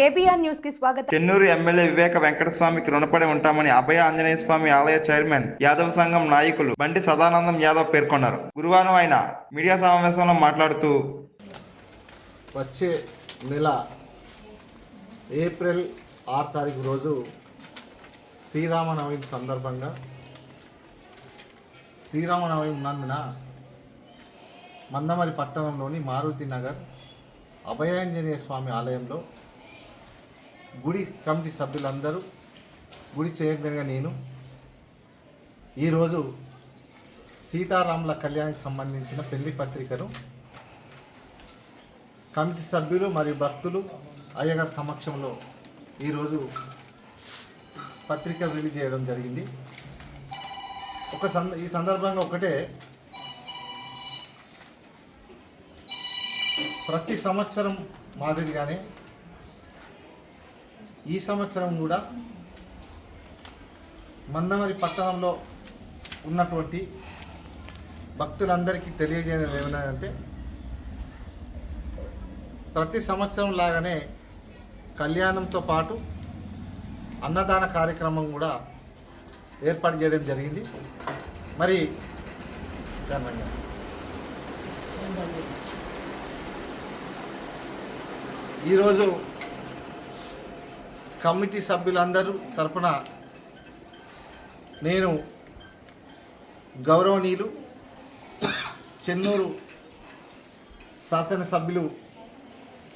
KBR న్యూస్కి స్వాగతం. Chennur MLA వివేక వెంకటస్వామికి రుణపడి ఉంటామని అభయ ఆంజనేయ స్వామి ఆలయ చైర్మన్ యాదవ్ సంఘం నాయకులు బండి సదానందం యాదవ్ పేర్కొన్నారు. గురువారం ఆయన మీడియా సమావేశంలో మాట్లాడుతూ వచ్చే నెల ఏప్రిల్ ఆరు తారీఖు రోజు శ్రీరామనవమి సందర్భంగా శ్రీరామనవమి ఉన్నందున మందమరి పట్టణంలోని మారుతి నగర్ అభయాంజనేయ స్వామి ఆలయంలో గుడి కమిటీ సభ్యులందరూ గుడి చైర్మన్గా నేను ఈరోజు సీతారాముల కళ్యాణానికి సంబంధించిన పెళ్ళి పత్రికను కమిటీ సభ్యులు మరియు భక్తులు అయ్యగారి సమక్షంలో ఈరోజు పత్రిక రిలీజ్ చేయడం జరిగింది. ఒక సంద ఈ సందర్భంగా ఒకటే ప్రతి సంవత్సరం మాదిరిగానే ఈ సంవత్సరం కూడా మందమరి పట్టణంలో ఉన్నటువంటి భక్తులందరికీ తెలియజేయడం ఏమన్నదంటే ప్రతి సంవత్సరం లాగానే కళ్యాణంతో పాటు అన్నదాన కార్యక్రమం కూడా ఏర్పాటు చేయడం జరిగింది. మరి ఈరోజు కమిటీ సభ్యులందరూ తరపున నేను గౌరవనీయులు చెన్నూరు శాసనసభ్యులు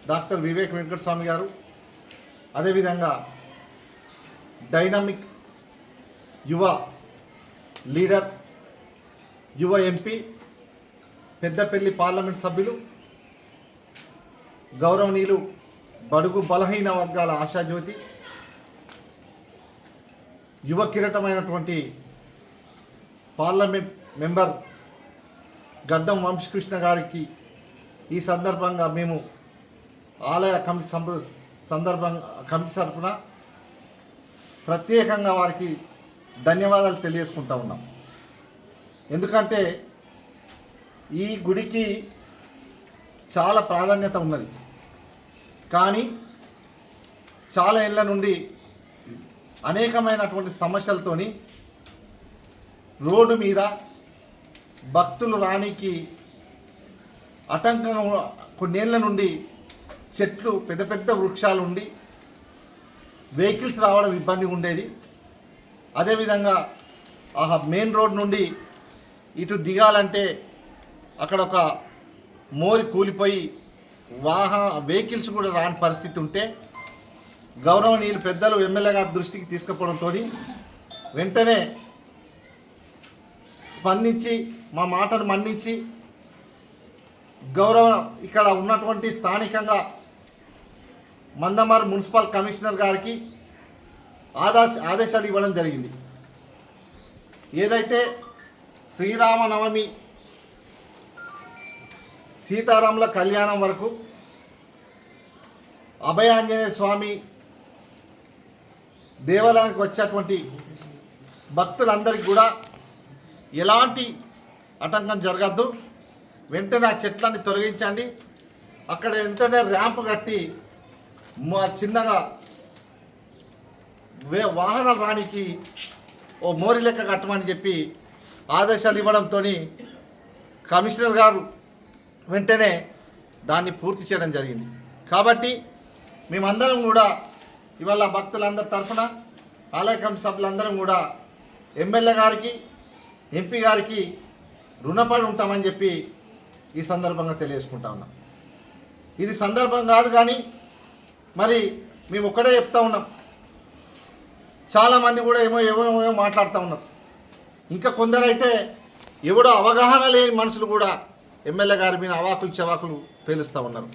డాక్టర్ వివేక్ వెంకటస్వామి గారు అదేవిధంగా డైనమిక్ యువ లీడర్ యువ ఎంపీ పెద్దపల్లి పార్లమెంట్ సభ్యులు గౌరవనీయులు బడుగు బలహీన వర్గాల ఆశాజ్యోతి యువ కిరీటమైనటువంటి పార్లమెంట్ మెంబర్ గడ్డం వంశకృష్ణ గారికి ఈ సందర్భంగా మేము ఆలయ కమిటీ సంప్ర సందర్భంగా కమిటీ తరఫున ప్రత్యేకంగా వారికి ధన్యవాదాలు తెలియజేసుకుంటా ఉన్నాం. ఎందుకంటే ఈ గుడికి చాలా ప్రాధాన్యత ఉన్నది. కానీ చాలా ఏళ్ళ నుండి అనేకమైనటువంటి సమస్యలతోని రోడ్డు మీద భక్తులు రానికి ఆటంకంగా కొన్నేళ్ళ నుండి చెట్లు పెద్ద పెద్ద వృక్షాలు ఉండి వెహికల్స్ రావడం ఇబ్బంది ఉండేది. అదేవిధంగా ఆ మెయిన్ రోడ్ నుండి ఇటు దిగాలంటే అక్కడ ఒక మోరి కూలిపోయి వాహన వెహికల్స్ కూడా రాని పరిస్థితి ఉంటే గౌరవనీయులు పెద్దలు ఎమ్మెల్యే గారి దృష్టికి తీసుకుపోవడంతో వెంటనే స్పందించి మా మాటను మన్నించి గౌరవ ఇక్కడ ఉన్నటువంటి స్థానికంగా మందమారు మున్సిపల్ కమిషనర్ గారికి ఆదేశ ఆదేశాలు ఇవ్వడం జరిగింది. ఏదైతే శ్రీరామనవమి సీతారాముల కళ్యాణం వరకు అభయాంజనేయ స్వామి దేవాలయానికి వచ్చేటువంటి భక్తులందరికీ కూడా ఎలాంటి ఆటంకం జరగద్దు. వెంటనే ఆ చెట్లని తొలగించండి. అక్కడ వెంటనే ర్యాంప్ కట్టి మా చిన్నగా వే వాహనాలు రానికి ఓ మోరి లెక్క కట్టమని చెప్పి ఆదేశాలు ఇవ్వడంతో కమిషనర్ గారు వెంటనే దాన్ని పూర్తి చేయడం జరిగింది. కాబట్టి మేమందరం కూడా ఇవాళ భక్తులందరి తరఫున ఆలయ కమిటీ సభ్యులందరం కూడా ఎమ్మెల్యే గారికి ఎంపీ గారికి రుణపడి ఉంటామని చెప్పి ఈ సందర్భంగా తెలియజేసుకుంటా ఉన్నాం. ఇది సందర్భం కాదు కానీ మరి మేము ఒక్కడే చెప్తా ఉన్నాం. చాలామంది కూడా ఏమో ఏమో ఏమో మాట్లాడుతూ ఉన్నారు. ఇంకా కొందరైతే ఎవడో అవగాహన లేని మనుషులు కూడా ఎమ్మెల్యే గారి మీద అవాకులు చవాకులు పేలుస్తూ ఉన్నారు.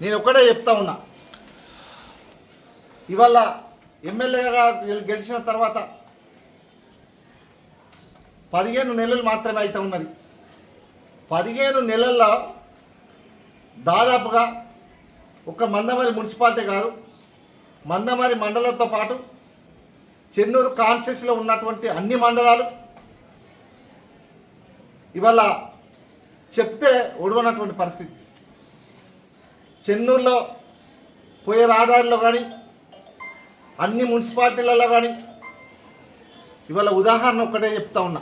నేను ఒక్కడే చెప్తా ఉన్నా ఇవాళ ఎమ్మెల్యేగా గెలిచిన తర్వాత పదిహేను నెలలు మాత్రమే అయితే ఉన్నది. పదిహేను నెలల్లో దాదాపుగా ఒక మందమరి మున్సిపాలిటీ కాదు మందమరి మండలంతో పాటు చెన్నూరు కాన్స్టిట్యూన్సీలో ఉన్నటువంటి అన్ని మండలాలు ఇవాళ చెప్తే ఒడవనటువంటి పరిస్థితి. చెన్నూరులో పోయే రహదారిలో కానీ అన్ని మున్సిపాలిటీలలో కానీ. ఇవాళ ఉదాహరణ ఒక్కటే చెప్తా ఉన్నా.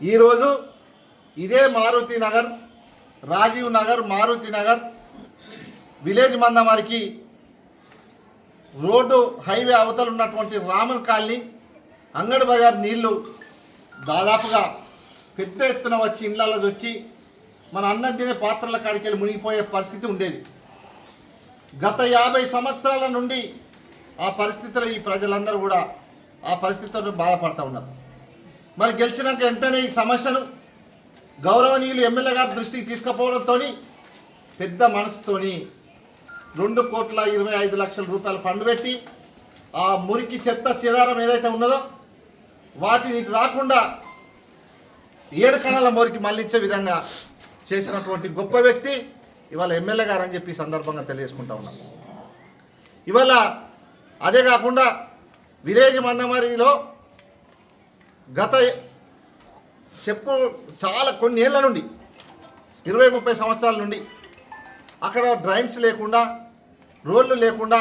ఈరోజు ఇదే మారుతి నగర్ రాజీవ్ నగర్ మారుతి నగర్ విలేజ్ మందమారికి రోడ్డు హైవే అవతల ఉన్నటువంటి రామన్ కాలనీ అంగడి బజార్ నీళ్ళు దాదాపుగా పెద్ద ఎత్తున వచ్చి ఇళ్ళల్లో వచ్చి మన అన్నం తినే పాత్రల కాడికి వెళ్ళి మునిగిపోయే పరిస్థితి ఉండేది. గత యాభై సంవత్సరాల నుండి ఆ పరిస్థితిలో ఈ ప్రజలందరూ కూడా ఆ పరిస్థితుల్లో బాధపడతా ఉన్నారు. మరి గెలిచినాక వెంటనే ఈ సమస్యను గౌరవనీయులు ఎమ్మెల్యే గారి దృష్టికి తీసుకుపోవడంతో పెద్ద మనసుతోని రెండు కోట్ల ఇరవై ఐదు లక్షల రూపాయల ఫండ్ పెట్టి ఆ మురికి చెత్త సేదారం ఏదైతే ఉన్నదో వాటిని రాకుండా ఏడు కణాల మురికి మళ్ళించే విధంగా చేసినటువంటి గొప్ప వ్యక్తి ఇవాళ ఎమ్మెల్యే గారని చెప్పి సందర్భంగా తెలియజేసుకుంటా ఉన్నాం. ఇవాళ అదే కాకుండా విలేజ్ మందమరిలో గత చెప్పు చాలా కొన్ని ఏళ్ళ నుండి ఇరవై ముప్పై సంవత్సరాల నుండి అక్కడ డ్రైన్స్ లేకుండా రోడ్లు లేకుండా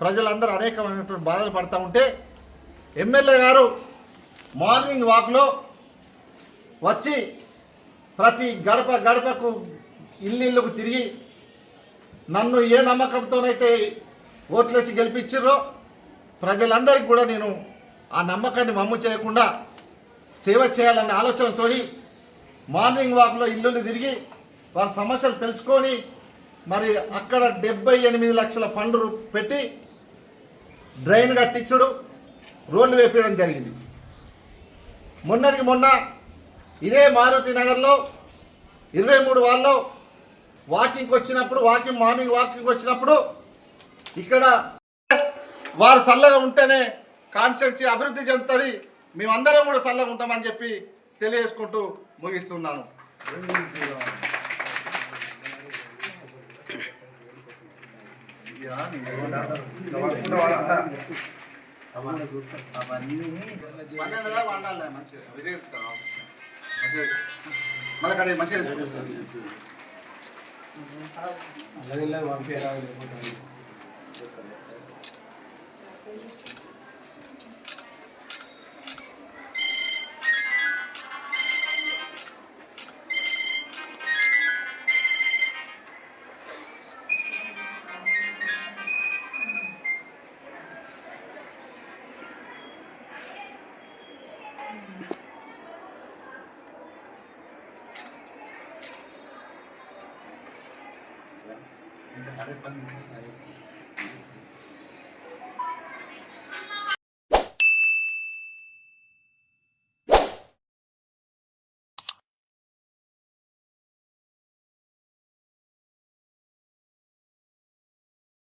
ప్రజలందరూ అనేకమైనటువంటి బాధలు పడుతూ ఉంటే ఎమ్మెల్యే గారు మార్నింగ్ వాక్లో వచ్చి ప్రతి గడప గడపకు ఇల్లు తిరిగి నన్ను ఏ నమ్మకంతోనైతే ఓట్లేసి గెలిపించారో ప్రజలందరికీ కూడా నేను ఆ నమ్మకాన్ని మమ్ము చేయకుండా సేవ చేయాలనే ఆలోచనతో మార్నింగ్ వాక్లో ఇల్లుని తిరిగి వారి సమస్యలు తెలుసుకొని మరి అక్కడ డెబ్బై ఎనిమిది లక్షల ఫండ్ పెట్టి డ్రైన్ కట్టించుడు రోడ్లు వేపించడం జరిగింది. మొన్నటికి మొన్న ఇదే మారుతి నగర్లో ఇరవై మూడు వాళ్ళలో వాకింగ్కి వచ్చినప్పుడు వాకింగ్ మార్నింగ్ వాకింగ్ వచ్చినప్పుడు ఇక్కడ వారు చల్లగా ఉంటేనే కాన్స్టిట్యూన్సీ అభివృద్ధి చెందుతుంది మేమందరం కూడా చల్లగా ఉంటామని చెప్పి తెలియజేసుకుంటూ ముగిస్తున్నాను పన్నెండుగా మంచిగా మంచిగా మళ్ళీ అక్కడ మంచిగా తీసుకుంటాను. అదే Amen.